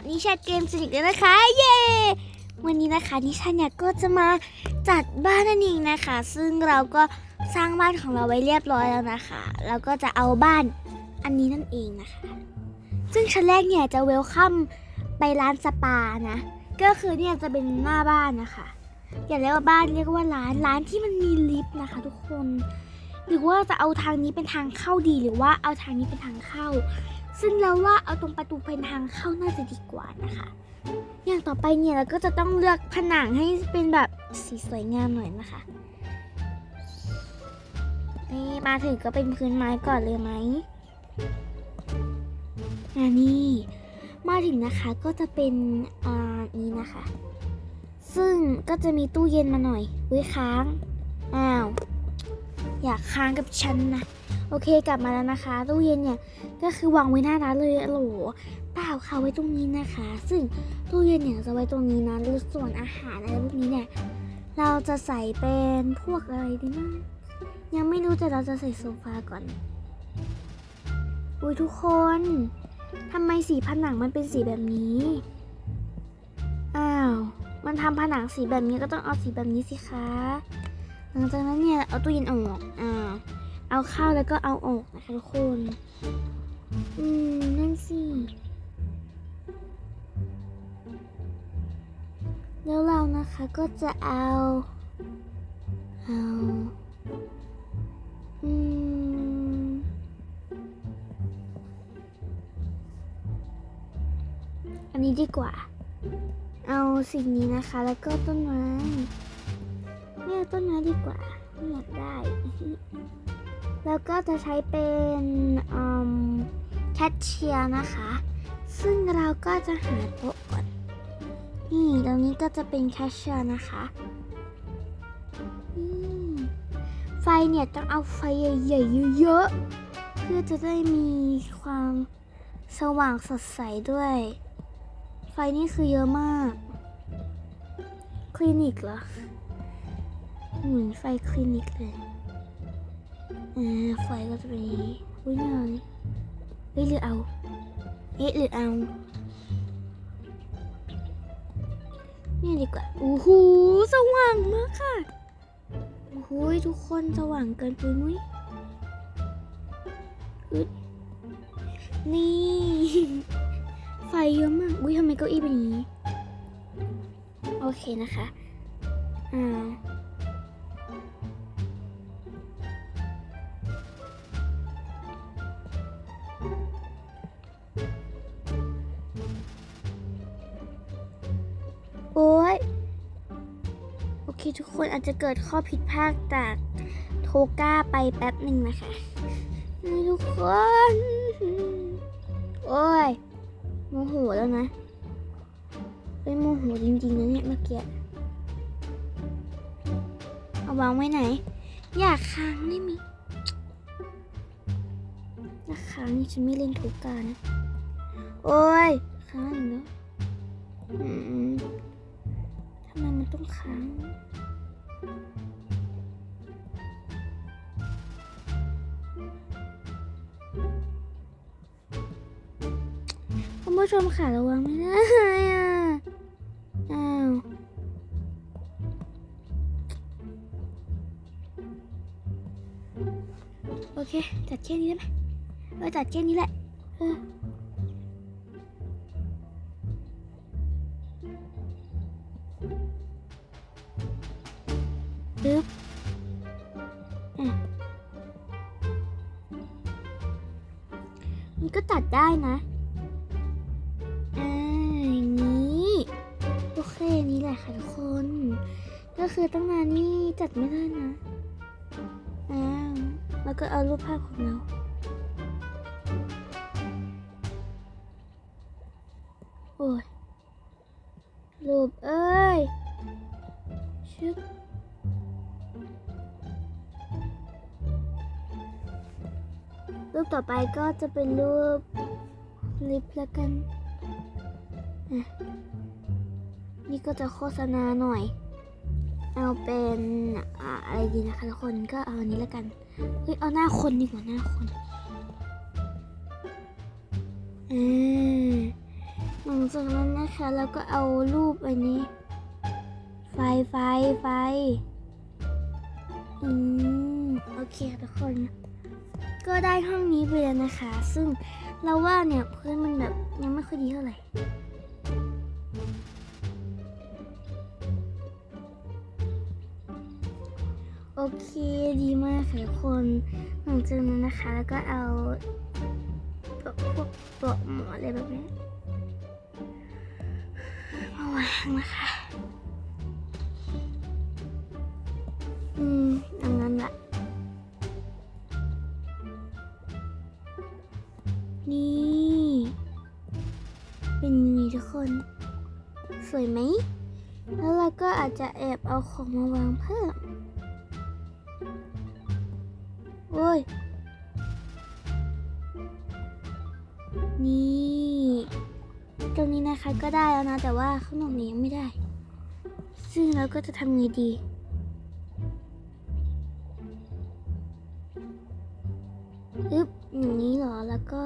กับนิชาเกมสนิทกันนะคะ เย้วันนี้นะคะนิชาเนี่ยก็จะมาจัดบ้านนั่นเองนะคะ ซึ่งเราก็สร้างบ้านของเราไว้เรียบร้อยแล้วนะคะแล้วก็จะเอาบ้านอันนี้นั่นเองนะคะ ซึ่งชั้นแรกเนี่ยจะเวลคัมไปร้านสปานะ ก็คือเนี่ยจะเป็นหน้าบ้านนะคะอย่าเรียกว่าบ้านเรียกว่าร้านร้านที่มันมีลิฟต์นะคะ ทุกคน หรือว่าจะเอาทางนี้เป็นทางเข้าดีหรือว่าเอาทางนี้เป็นทางเข้า ซึ่งเราว่าเอาตรงประตูเป็นทางเข้าน่าจะดีกว่านะคะ อย่างต่อไปเนี่ยเราก็จะต้องเลือกผนังให้เป็นแบบสีสวยงามหน่อยนะคะนี่มาถึงก็เป็นพื้นไม้ก่อนเลยไหมอ่านี่มาถึงนะคะก็จะเป็นอ่านี้นะคะ ซึ่งก็จะมีตู้เย็นมาหน่อยไว้ค้าง อ้าว อยากค้างกับฉันนะ โอเคกลับมาแล้วนะคะตู้เย็นเนี่ยก็คือวางไว้หน้าร้านเลยโหลเปล่าค่ะไว้ตรงนี้นะคะ ซึ่งตู้เย็นเนี่ยจะไว้ตรงนี้นะแล้วส่วนอาหารอะไรพวกนี้เนี่ยเราจะใส่เป็นพวกอะไรดีนะยังไม่รู้แต่เราจะใส่โซฟาก่อนอุ้ยทุกคนทำไมสีผนังมันเป็นสีแบบนี้ อ้าว มันทำผนังสีแบบนี้ก็ต้องเอาสีแบบนี้สิคะ หลังจากนั้นเนี่ยเอาตู้เย็นออกอ่า เอาเข้าแล้วก็เอาออกนะคะทุกคน อืม นั่นสิ แล้วเรานะคะก็จะเอา เอา อืม อันนี้ดีกว่า เอาสิ่งนี้นะคะ แล้วก็ต้นไม้เนี่ยต้นไม้ดีกว่าไม่อยากได้ แล้วก็จะใช้เป็นแคชเชียร์นะคะ ซึ่งเราก็จะหาโต๊ะก่อน นี่ตรงนี้ก็จะเป็นแคชเชียร์นะคะไฟเนี่ยต้องเอาไฟใหญ่ๆเยอะๆ เพื่อจะได้มีความสว่างสดใสด้วย ไฟนี่คือเยอะมาก คลินิกเหรอ เหมือนไฟคลินิกเลย อ่าไฟก็จะเป็นอย่างนี้อุ้ยเอนี่เฮ้ยหรือเอาเอ๊ะหรือเอานี่ดีกว่าโอ้โหสว่างมากค่ะโอ้โหทุกคนสว่างเกินไปมุ้ยอึดนี่ ไฟเยอะมากอุ้ยทำไมเก้าอี้เป็นอย่างนี้ โอเคนะคะ อ่า โอทุกคนอาจจะเกิดข้อผิดพลาดจากโทก้าไปแป๊บหนึ่งนะคะนี่ทุกคน โอ้ยโมโหแล้วนะเป็นโมโหจริงๆนะเนี่ยเมื่อกี้เอาวางไว้ไหน อยากค้างได้ไหมอยากค้างนี่ฉันไม่เล่นโทก้านะ โอ้ยค้างอีกแล้วำไมมันต้องค้างคุณผู้ชมค่ะระวังไม่ได้อะ อ้าวโอเค จัดแค่นี้ได้ไหมเออจัดแค่นี้แหละ เออ ปึ๊บอมันก็ตัดได้นะอ่าอย่างนี้ โอเคนี่แหละค่ะทุกคน ก็คือตั้งนานนี่จัดไม่ได้นะ อ้าว แล้วก็เอารูปภาพของเรา อไปก็จะเป็นรูปลิฟต์แล้วกัน นี่ก็จะโฆษณาหน่อย เอาเป็นอะไรดีนะคะทุกคนก็เอาอันนี้แล้วกัน เฮ้ย เอาหน้าคนดีกว่าหน้าคนอ่าหลังจากนั้นนะคะเราก็เอารูปอันนี้ ไฟไฟไฟอืม โอเคทุกคน ก็ได้ห้องนี้ไปแล้วนะคะ ซึ่งเราว่าเนี่ยพื้นมันแบบยังไม่ค่อยดีเท่าไหร่โอเคดีมากค่ะทุกคนหลังจากนั้นนะคะแล้วก็เอาพวกพวกปลอกหมอนอะไรแบบนี้มาวางนะคะ ของมาวางเพิ่ม โอ้ย นี่ ตรงนี้นะคะก็ได้แล้วนะ แต่ว่าข้างนอกนี้ยังไม่ได้ ซึ่งเราก็จะทำไงดีอึ๊บอย่างนี้เหรอ แล้วก็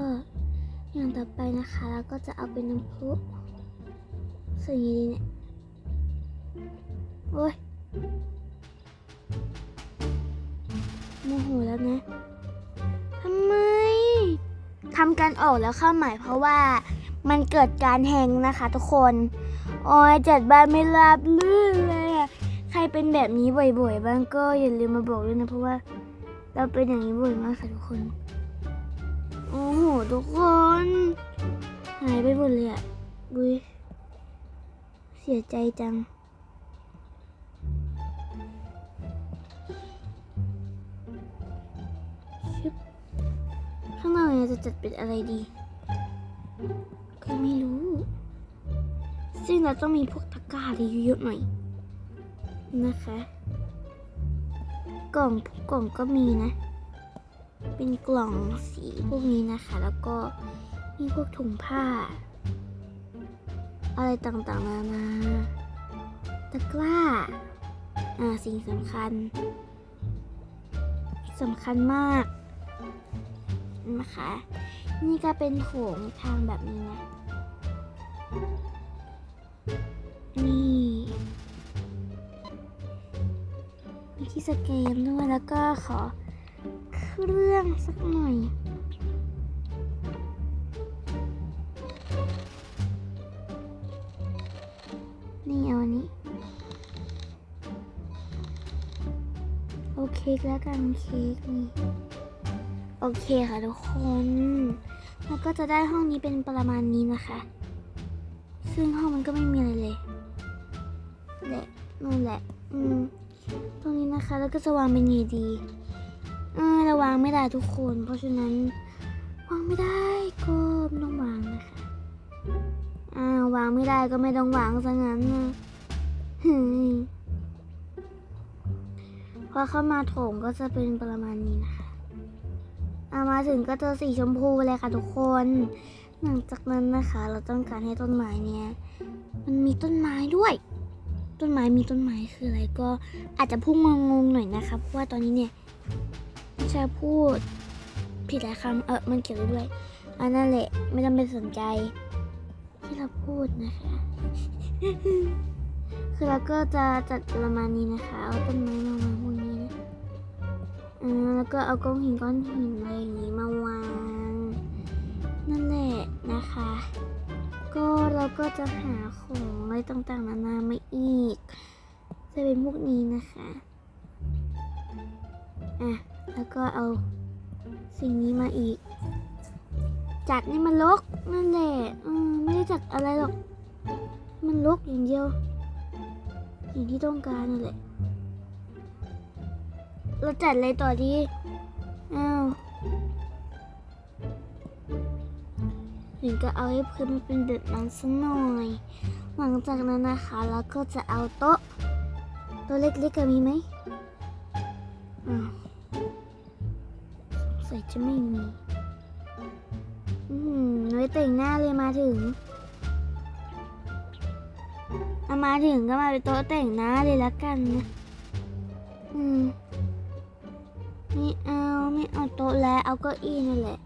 อย่างต่อไปนะคะ แล้วก็จะเอาเป็นน้ำพุใส่อย่างนี้เนี่ย โอ้ย โมโหแล้วนะทำไมทำการออกแล้วเข้าใหม่เพราะว่ามันเกิดการแหงนะคะทุกคนโอ้ยจัดบ้านไม่ราบลื่นเลยอะใครเป็นแบบนี้บ่อยๆ บ้างก็อย่าลืมมาบอกด้วยนะเพราะว่าเราเป็นอย่างนี้บ่อยมากค่ะทุกคน โอ้โหทุกคน หายไปหมดเลยอะบุยเสียใจจัง ข้างนอกเนี่ยจะจัดเป็นอะไรดี ก็ไม่รู้ ซึ่งเราต้องมีพวกตะกร้าอะไรเยอะๆหน่อย นะคะ กล่องพวกกล่องก็มีนะ เป็นกล่องสีพวกนี้นะคะ แล้วก็มีพวกถุงผ้า อะไรต่างๆนานา ตะกร้า อ่าสิ่งสำคัญสำคัญมาก นะคะ นี่ก็เป็นโถงทางแบบนี้นะ นี่มีที่สแกนด้วยแล้วก็ขอเครื่องสักหน่อยนี่เอาอันนี้ โอเคแล้วกันเค้กนี่ โอเคค่ะทุกคน แล้วก็จะได้ห้องนี้เป็นประมาณนี้นะคะ ซึ่งห้องมันก็ไม่มีอะไรเลยแหละนั่นแหละ อืม ตรงนี้นะคะ แล้วก็จะวางเป็นไงดีเออเราวางไม่ได้ทุกคน เพราะฉะนั้น วางไม่ได้ก็ไม่ต้องวางนะคะ อ้าววางไม่ได้ก็ไม่ต้องวางซะงั้นนะฮึยพอเข้ามาโถงก็จะเป็นประมาณนี้นะคะามาถึงก็เจอสีชมพูเลยค่ะทุกคน หลังจากนั้นนะคะ เราต้องการให้ต้นไม้เนี่ย มันมีต้นไม้ด้วย ต้นไม้มีต้นไม้คืออะไรก็อาจจะพุ่งงงๆหน่อยนะคะเพราะว่าตอนนี้เนี่ยจะพูดผิดหลายคำเออมันเกี่ยวด้วยอันนั่นแหละไม่ต้องไปสนใจ ที่เราพูดนะคะ คือเราก็จะจัดประมาณนี้นะคะ เอาต้นไม้มาวางพวกนี้นะอ่า แล้วก็เอาก้อนหินก้อนหินอะไรอย่างนี้มาวาง นั่นแหละนะคะ ก็เราก็จะหาของอะไรต่างๆนานามาอีก จะเป็นพวกนี้นะคะอะแล้วก็เอาสิ่งนี้มาอีก จัดนี่มันลกนั่นแหละอืมไม่ได้จัดอะไรหรอก มันลกอย่างเดียวอย่างที่ต้องการนั่นแหละ เราจัดอะไรต่อดีอ้าวถึงก็เอาให้พื้นมันเป็นแบบนั้นสักหน่อย หลังจากนั้นนะคะเราก็จะเอาโต๊ะโต๊ะเล็กๆก็มีไหมอ้าวสงสัยจะไม่มี อืมไว้แต่งหน้าเลยมาถึงเอามาถึงก็มาเป็นโต๊ะแต่งหน้าเลยละกันนะ อืม ไม่เอาไม่เอาโต๊ะแล้วเอาเก้าอี้นั่นแหละ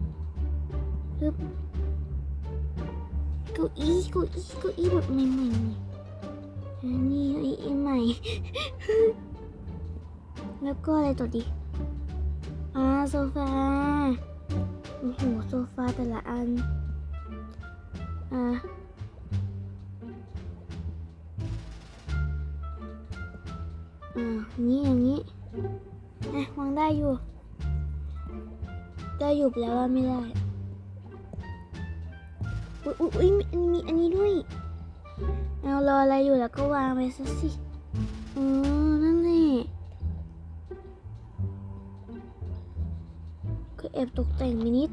ปึ๊บเก้าก้าอี้เก้าอี้เก้าอี้แบบใหม่ๆอันนี้เก้าอี้ใหม่ แล้วก็อะไรต่อดีอ่าโซฟาโอ้โหโซฟาแต่ละอันอ่าอ่านี้อย่างนี้ อะวางได้อยู่ ได้อยู่แล้วว่าไม่ได้ อุ๊ยอุ๊ยมีอันนี้ด้วยเอารออะไรอยู่แล้วก็วางไปซะสิอ๋อนั่นแหละก็แอบตกแต่งไปนิด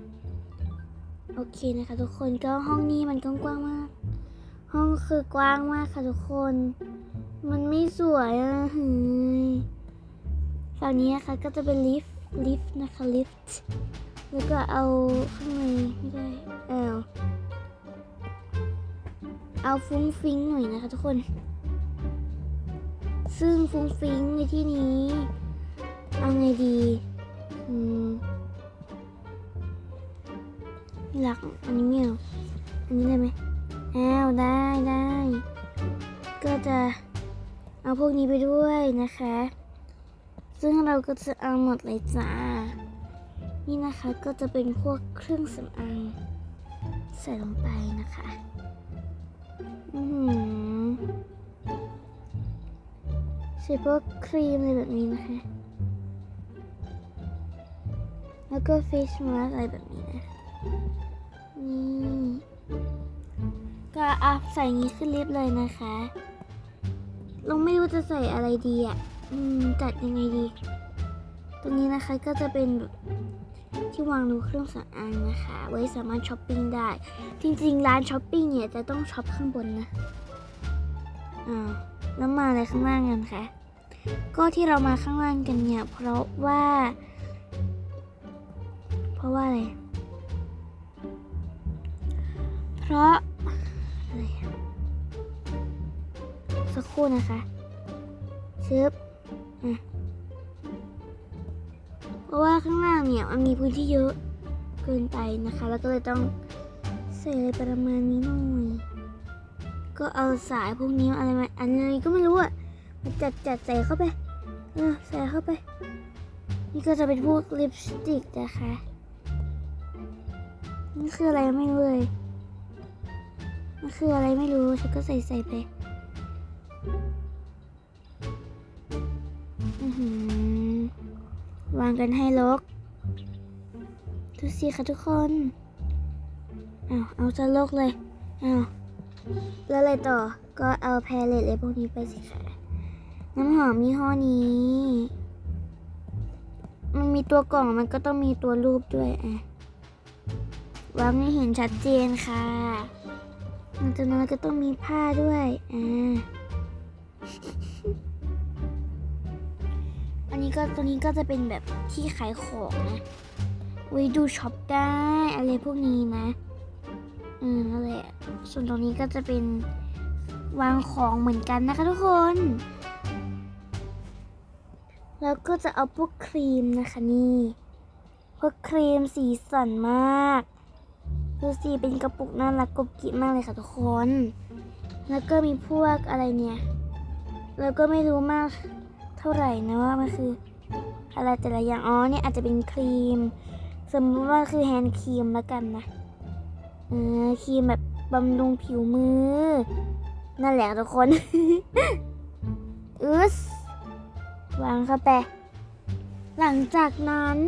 โอเคนะคะทุกคนก็ห้องนี้มันกกว้างมาก ห้องคือกว้างมากค่ะทุกคน มันไม่สวยอะเฮ้ย ฝั่งนี้นะคะก็จะเป็นลิฟต์ลิฟต์นะคะลิฟต์แล้วก็เอาข้างในไม่ได้เอาเอาฟุ้งฟิ้งหน่อยนะคะทุกคน ซึ่งฟุ้งฟิ้งในที่นี้เอาไงดีอืมหลักอันนี้ไม่เอาอันนี้ได้ไหมอ้าวได้ได้ ก็จะเอาพวกนี้ไปด้วยนะคะ ซึ่งเราก็จะเอาหมดเลยจ้า นี่นะคะก็จะเป็นพวกเครื่องสำอางใส่ลงไปนะคะ อือหือใส่พวกครีมอะไรแบบนี้นะคะ แล้วก็เฟซมาสอะไรแบบนี้นะ นี่ก็อัพใส่อย่างนี้ขึ้นลิฟต์เลยนะคะ เราไม่รู้จะใส่อะไรดีอะ อืมจัดยังไงดี ตรงนี้นะคะก็จะเป็นที่วางดูเครื่องสำอางนะคะ ไว้สามารถช้อปปิ้งได้ จริงๆ ร้านช้อปปิ้งเนี่ยจะต้องช็อปข้างบนนะอ่าแล้วมาอะไรข้างล่างกันคะก็ที่เรามาข้างล่างกันเนี่ย เพราะว่า เพราะว่าอะไร เพราะอะไรสักครู่นะคะชึบ เพราะว่าข้างล่างเนี่ยมันมีพื้นที่เยอะเกินไปนะคะ แล้วก็เลยต้องใส่อะไรประมาณนี้หน่อยก็เอาสายพวกนี้อะไรมาอันนี้ก็ไม่รู้อะมาจัดจัดใส่เข้าไปเออใส่เข้าไป นี่ก็จะเป็นพวกลิปสติกนะคะนี่คืออะไรไม่รู้เลยมันคืออะไรไม่รู้ฉันก็ใส่ใส่ไป วางกันให้ลกดูสิค่ะทุกคนเอาเอาจะลกเลยเอาแล้วอะไรต่อก็เอาแพรเลตอะไรพวกนี้ไปสิค่ะน้ำหอมยี่ห้อนี้ มันมีตัวกล่องมันก็ต้องมีตัวรูปด้วยอะวางให้เห็นชัดเจนค่ะหลังจากนั้นก็ต้องมีผ้าด้วยอ่า อันนี้ก็ตัวนี้ก็จะเป็นแบบที่ขายของนะไว้ดูช็อปได้อะไรพวกนี้นะอืมนั่นแหละส่วนตรงนี้ก็จะเป็นวางของเหมือนกันนะคะทุกคน แล้วก็จะเอาพวกครีมนะคะนี่พวกครีมสีสันมากดูสิเป็นกระปุกน่ารักกรุบกริบมากเลยค่ะทุกคน แล้วก็มีพวกอะไรเนี่ย แล้วก็ไม่รู้มาก ท่าไหร่นะว่ามันคืออะไรแต่ละอย่างอ๋อเนี่ยอาจจะเป็นครีม สมมติว่าคือแฮนด์ครีมแล้วกันนะเออครีมแบบบำรุงผิวมือ นั่นแหละทุกคนอึสวางเข้าไป หลังจากนั้น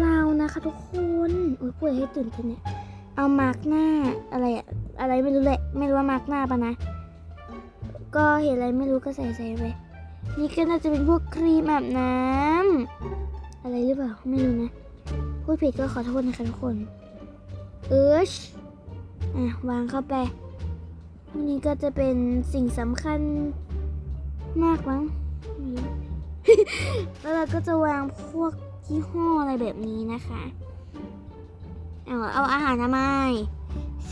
เรานะคะทุกคนอุ้ยพูดให้ตื่นเต้นเนี่ยเอามาร์กหน้าอะไรอะอะไรไม่รู้แหละไม่รู้ว่ามาร์กหน้าปะนะ ก็เห็นอะไรไม่รู้ก็ใส่ใส่ไป นี่ก็น่าจะเป็นพวกครีมอาบน้ำอะไรหรือเปล่าไม่รู้นะ พูดผิดก็ขอโทษนะคะทุกคน เอิชอะวางเข้าไปวกนี้ก็จะเป็นสิ่งสำคัญมากมั้งแล้วเราก็จะวางพวกยี่ห้ออะไรแบบนี้นะคะเอาเอาอาหารทำไม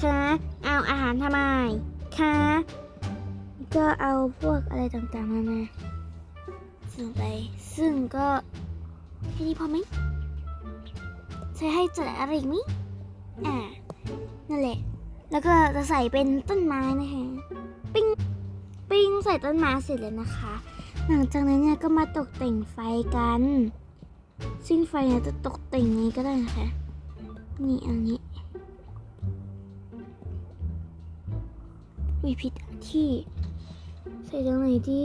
คะเอาอาหารทำไมคะก็เอาพวกอะไรต่างๆมามา ซึ่งไป ซึ่งก็แค่นี้พอไหมใช้ให้เจออะไรอีกไหมอ่า นั่นแหละ แล้วก็จะใส่เป็นต้นไม้นะคะปิ้งปิ้งใส่ต้นไม้เสร็จแล้วนะคะ หลังจากนั้นเนี่ยก็มาตกแต่งไฟกัน ซึ่งไฟเนี่ยจะตกแต่งยังไงก็ได้นะคะ นี่อันนี้วิผิดที่ ใส่ตรงไหนดี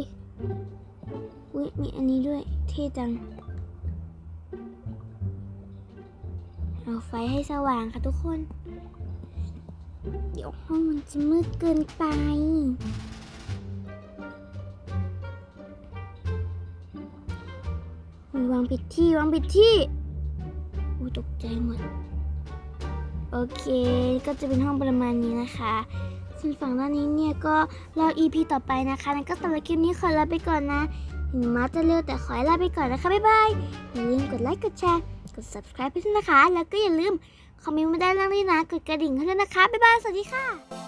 อุ้ยมีอันนี้ด้วย เท่จัง เอาไฟให้สว่างค่ะทุกคน เดี๋ยวห้องมันจะมืดเกินไป วางผิดที่วางผิดที่อู้ตกใจหมด โอเค ก็จะเป็นห้องประมาณนี้นะคะ ส่วนฝั่งตอนนี้เนี่ยก็รอ EP ต่อไปนะคะแล้วก็สำหรับคลิปนี้ขอลาไปก่อนนะถึงมาจะเร็วแต่ขอลาไปก่อนนะคะบ๊ายบายอย่าลืมกดไลค์กดแชร์กด subscribe ให้ด้วยนะคะ แล้วก็อย่าลืมคอมเมนต์มาได้เรื่องนี้นะกดกระดิ่งให้ด้วยนะคะบ๊ายบายสวัสดีค่ะ